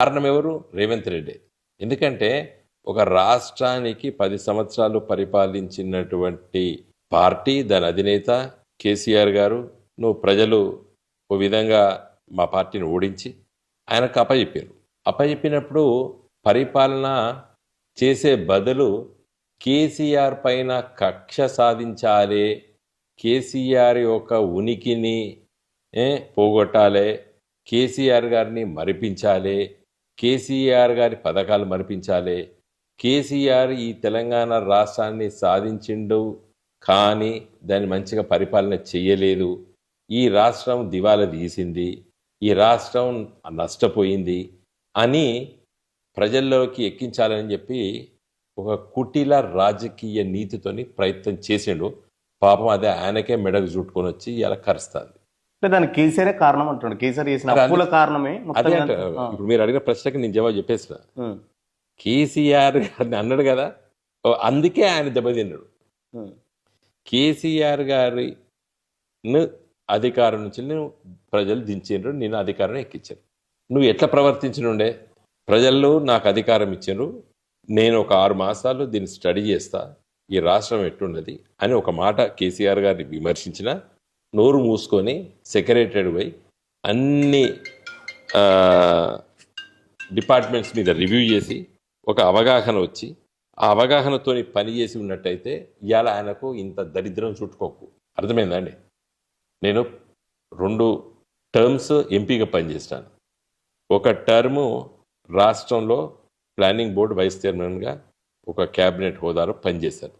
కారణం ఎవరు? రేవంత్ రెడ్డి. ఎందుకంటే ఒక రాష్ట్రానికి పది సంవత్సరాలు పరిపాలించినటువంటి పార్టీ దాని అధినేత కేసీఆర్ గారు నువ్వు ప్రజలు ఓ విధంగా మా పార్టీని ఓడించి ఆయనకు అప్పచెప్పారు. అప్పచెప్పినప్పుడు పరిపాలన చేసే బదులు కేసీఆర్ పైన కక్ష సాధించాలి కేసీఆర్ యొక్క ఉనికిని పోగొట్టాలి కేసీఆర్ గారిని మరిపించాలి కేసీఆర్ గారి పథకాలు మరిపించాలి. కేసీఆర్ ఈ తెలంగాణ రాష్ట్రాన్ని సాధించిండు కానీ దాన్ని మంచిగా పరిపాలన చేయలేదు ఈ రాష్ట్రం దివాలా తీసింది. ఈ రాష్ట్రం నష్టపోయింది అని ప్రజల్లోకి ఎక్కించాలని చెప్పి ఒక కుటిల రాజకీయ నీతితోని ప్రయత్నం చేసిండు. పాపం అదే ఆయనకే మెడకు చుట్టుకొని వచ్చి ఇలా కరుస్తుంది. దానికి కేసీఆర్ కారణం అంటున్నాడు. కేసీఆర్ చేసిన మరి అప్పుల కారణమే అదే అంటే. ఇప్పుడు మీరు అడిగిన ప్రశ్నకి నేను జవాబు చెప్పేసిన కేసీఆర్ గారిని అన్నాడు కదా? అందుకే ఆయన దెబ్బతిన్నాడు. కేసీఆర్ గారి అధికారం నుంచి నేను ప్రజలు దించిండ్రు నేను అధికారం ఎక్కించాను. నువ్వు ఎట్లా ప్రవర్తించనుండే? ప్రజలు నాకు అధికారం ఇచ్చిండ్రు నేను ఒక ఆరు మాసాలు దీన్ని స్టడీ చేస్తా. ఈ రాష్ట్రం ఎట్టున్నది అని ఒక మాట కేసీఆర్ గారిని విమర్శించిన నోరు మూసుకొని సెక్రటరీ పోయి అన్ని డిపార్ట్మెంట్స్ మీద రివ్యూ చేసి ఒక అవగాహన వచ్చి ఆ అవగాహనతోని పని చేసి ఉన్నట్టయితే ఇవాళ ఆయనకు ఇంత దరిద్రం చుట్టుకోకు. అర్థమైందండి నేను రెండు టర్మ్స్ ఎంపీగా పనిచేస్తాను. ఒక టర్ము రాష్ట్రంలో ప్లానింగ్ బోర్డు వైస్ చైర్మన్గా ఒక క్యాబినెట్ హోదాలో పనిచేశాను.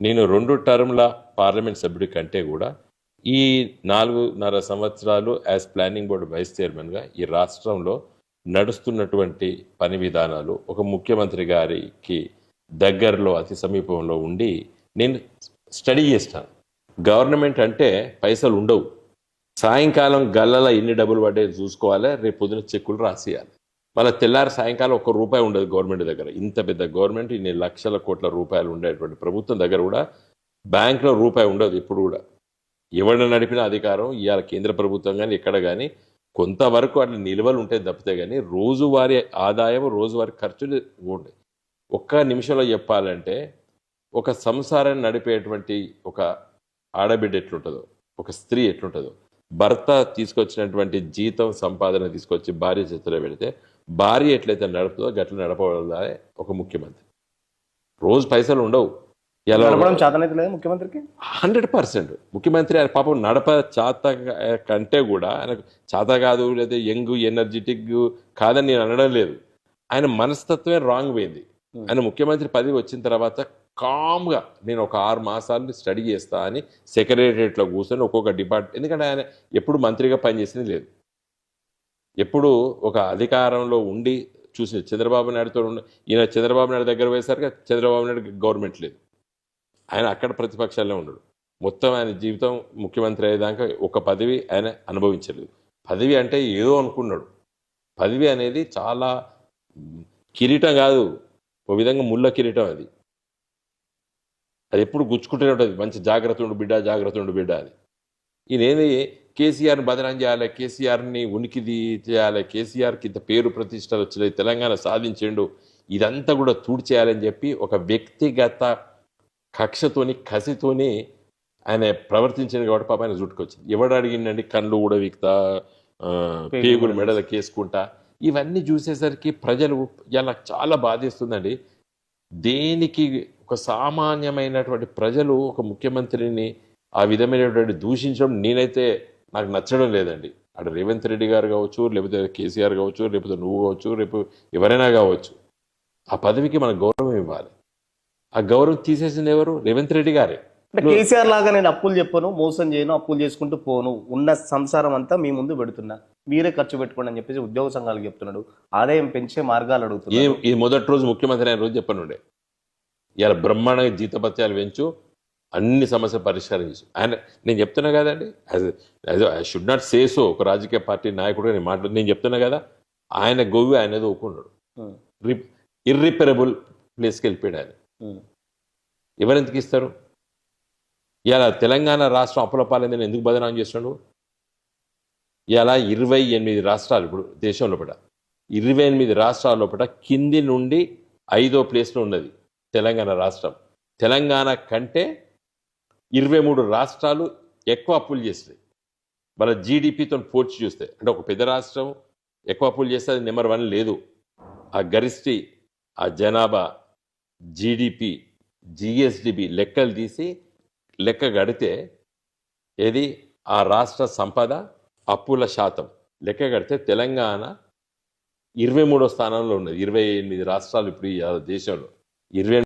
నేను రెండు టర్మ్ల పార్లమెంట్ సభ్యుడి కంటే కూడా ఈ నాలుగున్నర సంవత్సరాలు యాజ్ ప్లానింగ్ బోర్డు వైస్ చైర్మన్గా ఈ రాష్ట్రంలో నడుస్తున్నటువంటి పని విధానాలు ఒక ముఖ్యమంత్రి గారికి దగ్గరలో అతి సమీపంలో ఉండి నేను స్టడీ చేస్తాను. గవర్నమెంట్ అంటే పైసలు ఉండవు. సాయంకాలం గల్లల ఎన్ని డబ్బులు పడ్డాయి చూసుకోవాలి రేపు పొద్దున చెక్కులు రాసేయాలి. మళ్ళీ తెల్లారి సాయంకాలం ఒక్క రూపాయి ఉండదు గవర్నమెంట్ దగ్గర. ఇంత పెద్ద గవర్నమెంట్ ఇన్ని లక్షల కోట్ల రూపాయలు ఉండేటువంటి ప్రభుత్వం దగ్గర కూడా బ్యాంకులో రూపాయి ఉండదు ఇప్పుడు కూడా. ఎవరిని నడిపిన అధికారం ఇవాళ కేంద్ర ప్రభుత్వం కానీ ఎక్కడ కానీ కొంతవరకు అట్లా నిల్వలు ఉంటాయి తప్పితే కానీ రోజువారీ ఆదాయం రోజువారీ ఖర్చులు ఉంటాయి ఒక్క నిమిషంలో చెప్పాలంటే ఒక సంసారాన్ని నడిపేటువంటి ఒక ఆడబిడ్డ ఎట్లుంటుందో ఒక స్త్రీ ఎట్లుంటుందో భర్త తీసుకొచ్చినటువంటి జీతం సంపాదన తీసుకొచ్చి భార్య చేతిలో పెడితే భార్య ఎట్లయితే నడుపుతుందో గట్ల నడపగలదే ఒక ముఖ్యమంత్రి. రోజు పైసలు ఉండవు. ఎలా నడపడం చేతనైతే లేదు ముఖ్యమంత్రికి? Hundred percent. ముఖ్యమంత్రి ఆయన పాపం నడప చాత కంటే కూడా ఆయనకు చాత కాదు లేదా యంగ్ ఎనర్జెటిక్ కాదని నేను అనడం లేదు. ఆయన మనస్తత్వమే రాంగ్ పోయింది. ఆయన ముఖ్యమంత్రి పదవి వచ్చిన తర్వాత కామ్గా నేను ఒక ఆరు మాసాలు స్టడీ చేస్తా అని సెక్రటరియట్లో కూర్చొని ఒక్కొక్క డిపార్ట్మెంట్ ఎందుకంటే ఆయన ఎప్పుడు మంత్రిగా పనిచేసింది లేదు. ఎప్పుడు ఒక అధికారంలో ఉండి చూసిన చంద్రబాబు నాయుడుతో ఈయన చంద్రబాబు నాయుడు దగ్గర పోయేసరికి చంద్రబాబు నాయుడు గవర్నమెంట్ లేదు. ఆయన అక్కడ ప్రతిపక్షాల్లో ఉండడు. మొత్తం ఆయన జీవితం ముఖ్యమంత్రి అయ్యేదాకా ఒక పదవి ఆయన అనుభవించలేదు. పదవి అంటే ఏదో అనుకున్నాడు. పదవి అనేది చాలా కిరీటం కాదు. ఒక విధంగా ముళ్ళ కిరీటం అది. అది ఎప్పుడు గుచ్చుకుంటూనే ఉంటుంది. మంచి జాగ్రత్త ఉండు బిడ్డ జాగ్రత్త ఉండు బిడ్డ అది ఈయనేది కేసీఆర్ని బదనాం చేయాలి కేసీఆర్ని ఉనికిది చేయాలి కేసీఆర్కి ఇంత పేరు ప్రతిష్టలు వచ్చినాయి తెలంగాణ సాధించిండు ఇదంతా కూడా తూడ్చేయాలని చెప్పి ఒక వ్యక్తిగత కక్షతోని కసితోని ఆయన ప్రవర్తించింది కాబట్టి పాప ఆయన జుట్టుకొచ్చింది. ఎవడు అడిగిండండి కళ్ళు కూడా వీక్తా ఆ, పేగులు మెడల కేసుకుంటా? ఇవన్నీ చూసేసరికి ప్రజలు ఇలా చాలా బాధిస్తుందండి. దేనికి ఒక సామాన్యమైనటువంటి ప్రజలు ఒక ముఖ్యమంత్రిని ఆ విధమైనటువంటి దూషించడం నేనైతే నాకు నచ్చడం లేదండి. అటు రేవంత్ రెడ్డి గారు కావచ్చు లేకపోతే కేసీఆర్ కావచ్చు లేకపోతే నువ్వు కావచ్చు రేపు ఎవరైనా కావచ్చు ఆ పదవికి మనం గౌరవం ఇవ్వాలి. ఆ గౌరవం తీసేసింది ఎవరు? రేవంత్ రెడ్డి గారే. కేసీఆర్ లాగా నేను అప్పులు చెప్పను మోసం చేయను అప్పులు చేసుకుంటూ పోను. ఉన్న సంసారం అంతా మీ ముందు పెడుతున్నా. మీరే ఖర్చు పెట్టుకోండి అని చెప్పేసి ఉద్యోగ సంఘాలకు చెప్తున్నాడు. ఆదాయం పెంచే మార్గాలు అడుగుతున్నాడు. ఈ మొదటి రోజు ముఖ్యమంత్రి అయిన రోజు చెప్పనుండే ఇలా బ్రహ్మాండంగా జీతపత్యాలు పెంచు అన్ని సమస్యలు పరిష్కారం చేసు. ఆయన నేను చెప్తున్నా కదండి I should not say so ఒక రాజకీయ పార్టీ నాయకుడు నేను మాట్లాడు నేను చెప్తున్నా కదా ఆయన గోవి ఆయన ఏదో ఒప్పుకున్నాడు. ఇర్రిపరబుల్ ప్లేస్కి వెళ్ళిపోయాడు ఆయన. ఎవరెందుకు ఇస్తారు? ఇలా తెలంగాణ రాష్ట్రం అప్పుల పాలైందని ఎందుకు బదనాం చేస్తున్నాడు ఇలా ఇరవై ఎనిమిది రాష్ట్రాలు ఇప్పుడు దేశంలో లోపల ఇరవై ఎనిమిది రాష్ట్రాల లోపల కింది నుండి ఐదో ప్లేస్లో ఉన్నది తెలంగాణ రాష్ట్రం. తెలంగాణ కంటే ఇరవై మూడు రాష్ట్రాలు ఎక్కువ అప్పులు చేస్తాయి మన జీడిపితో పోల్చి చూస్తే అంటే ఒక పెద్ద రాష్ట్రం ఎక్కువ అప్పులు చేస్తే అది నెంబర్ వన్ లేదు. ఆ గరిష్టి ఆ జనాభా జీడిపి జిఎస్డిబి లెక్కలు తీసి లెక్క గడితే ఏది? ఆ రాష్ట్ర సంపద అప్పుల శాతం. లెక్క కడితే తెలంగాణ ఇరవై మూడో స్థానంలో ఉన్నది. ఇరవై ఎనిమిది రాష్ట్రాలు ఇప్పుడు ఈ దేశంలో. ఇరవై